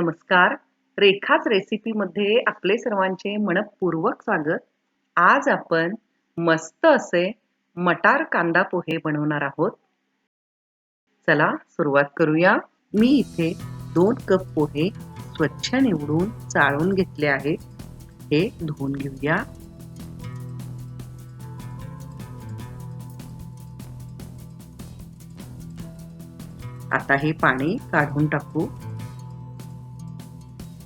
नमस्कार. रेखाच रेसिपीमध्ये आपले सर्वांचे मनपूर्वक स्वागत. आज आपण मस्त असे मटार कांदा पोहे बनवणार आहोत. चला सुरुवात करूया. मी इथे दोन कप पोहे स्वच्छ निवडून चाळून घेतले आहेत. हे धुवून घेऊया. आता हे पाणी काढून टाकू.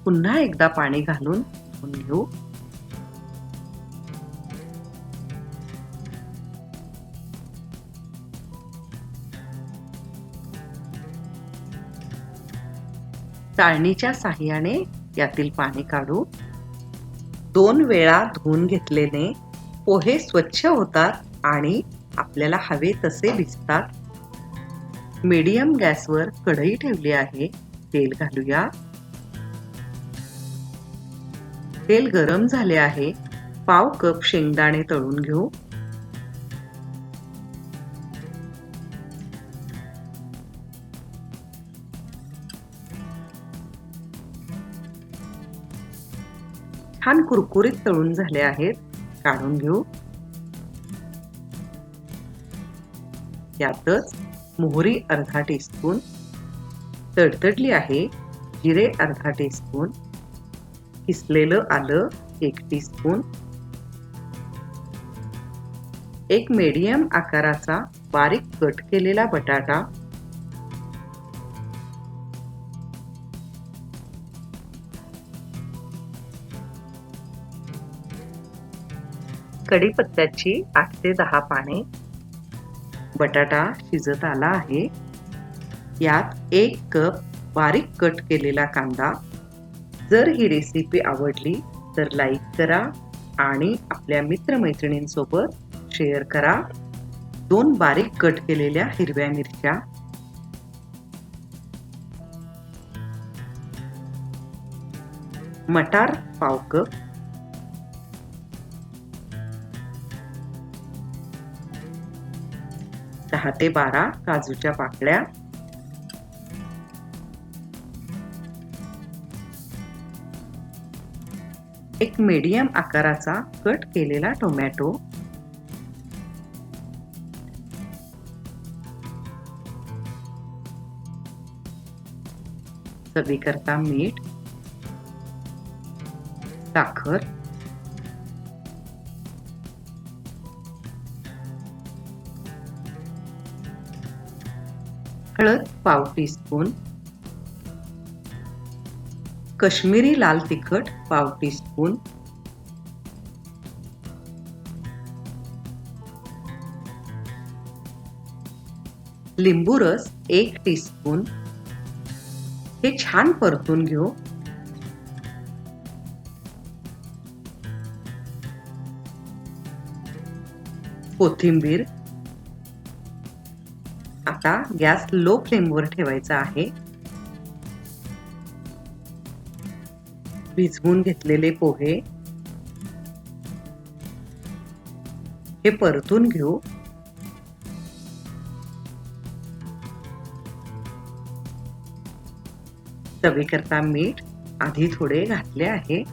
पुन्हा एकदा पाणी घालून धुवून घेऊ. चाळणीच्या साह्याने यातील पाणी काढू. दोन वेळा धुवून घेतलेले पोहे स्वच्छ होतात आणि आपल्याला हवे तसे भिजतात मीडियम गॅसवर कढई ठेवली आहे तेल घालूया. तेल गरम झाले आहे. पाव कप शेंगदाणे तळून घेऊ. छान कुरकुरीत तळून झाले आहेत. काढून घेऊ. यातच मोहरी अर्धा टीस्पून तडतडली आहे. जिरे अर्धा टीस्पून किसलेलं आलं? एक टीस्पून एक मीडियम आकाराचा बारीक कट केलेला बटाटा. कढीपत्त्याची आठ ते दहा पाने. बटाटा शिजत आला आहे. यात एक कप बारीक कट केलेला कांदा. जर ही रेसिपी आवडली तर लाईक करा आणि आपल्या मित्रमैत्रिणींसोबत शेअर करा. दोन बारीक कट केलेल्या हिरव्या मिरच्या. मटार पाव कप. दहा ते बारा काजूच्या पाकळ्या. एक मीडियम आकाराचा कट केलेला टोमॅटो चवीकरता मीठ साखर हळद पाव टीस्पून कश्मीरी लाल तिखट पाव टीस्पून. लिंबू रस एक टीस्पून. हे छान परतून घेऊ. कोथिंबीर. आता गॅस लो फ्लेमवर ठेवायचा आहे. भिजवून घेतलेले पोहे. हे परतून घेऊ. चवीकरता मीठ आधी थोडे घातले आहे.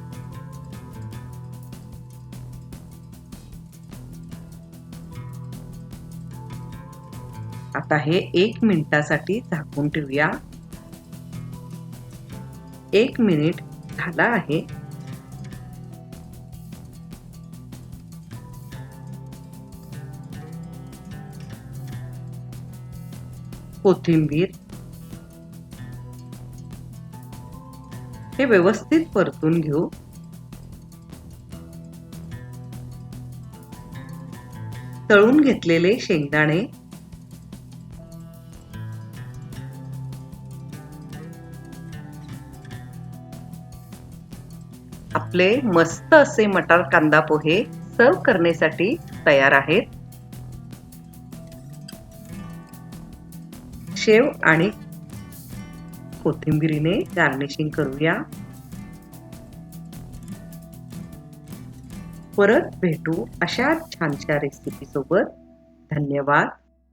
आता हे एक मिनिटासाठी झाकून ठेवूया. एक मिनिट झाला आहे. कोथिंबीर. हे व्यवस्थित परतून घेऊ. तळून घेतलेले शेंगदाणे. आपले मस्त असे मटार कांदा पोहे सर्व करण्यासाठी तयार आहेत. शेव आणि कोथिंबिरीने गार्निशिंग करूया. परत भेटू अशा छानशा रेसिपी सोबत. धन्यवाद.